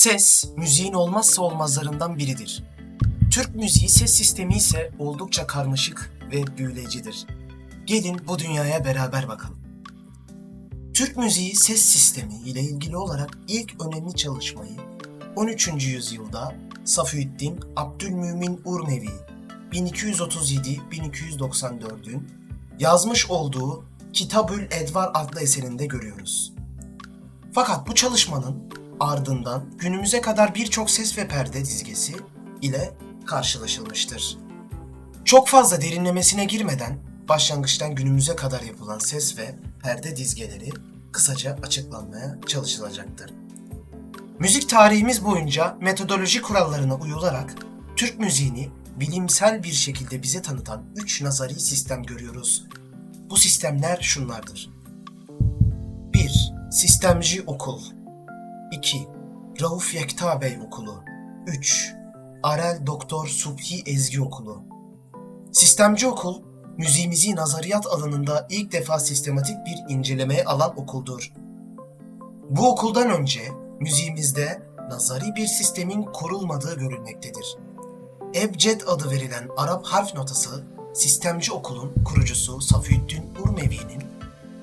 Ses, müziğin olmazsa olmazlarından biridir. Türk müziği ses sistemi ise oldukça karmaşık ve büyüleyicidir. Gelin bu dünyaya beraber bakalım. Türk müziği ses sistemi ile ilgili olarak ilk önemli çalışmayı 13. yüzyılda Safiüddin Abdülmümin Urnevi 1237-1294'ün yazmış olduğu Kitabül Edvar adlı eserinde görüyoruz. Fakat bu çalışmanın ardından günümüze kadar birçok ses ve perde dizgesi ile karşılaşılmıştır. Çok fazla derinlemesine girmeden başlangıçtan günümüze kadar yapılan ses ve perde dizgeleri kısaca açıklanmaya çalışılacaktır. Müzik tarihimiz boyunca metodoloji kurallarına uyularak Türk müziğini bilimsel bir şekilde bize tanıtan üç nazari sistem görüyoruz. Bu sistemler şunlardır. 1. Sistemci Okul 2. Rauf Yekta Bey Okulu 3. Arel Doktor Subhi Ezgi Okulu Sistemci okul, müziğimizi nazariyat alanında ilk defa sistematik bir incelemeye alan okuldur. Bu okuldan önce müziğimizde nazari bir sistemin kurulmadığı görülmektedir. Ebced adı verilen Arap harf notası, sistemci okulun kurucusu Safiüddin Urmevi'nin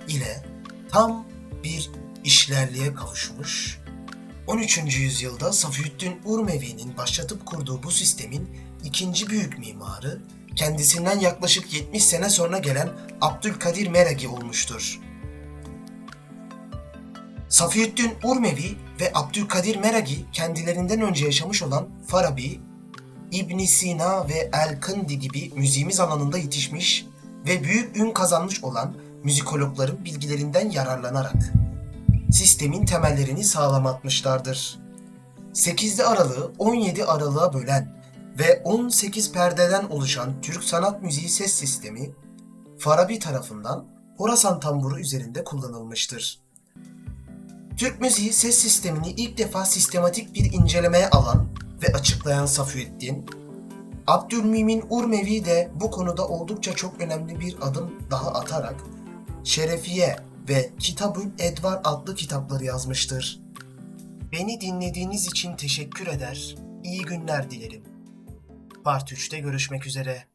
ile tam bir işlerliğe kavuşmuş. 13. yüzyılda Safiüddin Urmevi'nin başlatıp kurduğu bu sistemin ikinci büyük mimarı, kendisinden yaklaşık 70 sene sonra gelen Abdülkadir Meragi olmuştur. Safiüddin Urmevi ve Abdülkadir Meragi kendilerinden önce yaşamış olan Farabi, İbn Sina ve El-Kindi gibi müziğimiz alanında yetişmiş ve büyük ün kazanmış olan müzikologların bilgilerinden yararlanarak sistemin temellerini sağlam atmışlardır. 8'li aralığı 17 aralığa bölen ve 18 perdeden oluşan Türk sanat müziği ses sistemi Farabi tarafından Horasan tamburu üzerinde kullanılmıştır. Türk müziği ses sistemini ilk defa sistematik bir incelemeye alan ve açıklayan Safiüddin, Abdülmümin Urmevi de bu konuda oldukça çok önemli bir adım daha atarak Şerefiye ve Kitabül Edvar adlı kitapları yazmıştır. Beni dinlediğiniz için teşekkür eder, iyi günler dilerim. Part 3'te görüşmek üzere.